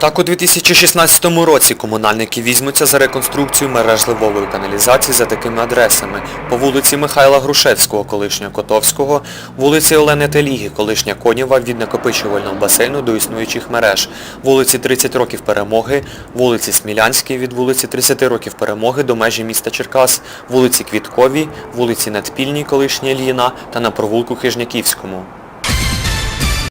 Так у 2016 році комунальники візьмуться за реконструкцію мереж каналізації за такими адресами. По вулиці Михайла Грушевського, колишнього Котовського, вулиці Олени Теліги, колишня Конєва від накопичувального басейну до існуючих мереж, вулиці 30 років Перемоги, вулиці Смілянській від вулиці 30 років Перемоги до межі міста Черкас, вулиці Квітковій, вулиці Надпільній, колишня Ільїна та на провулку Хижняківському.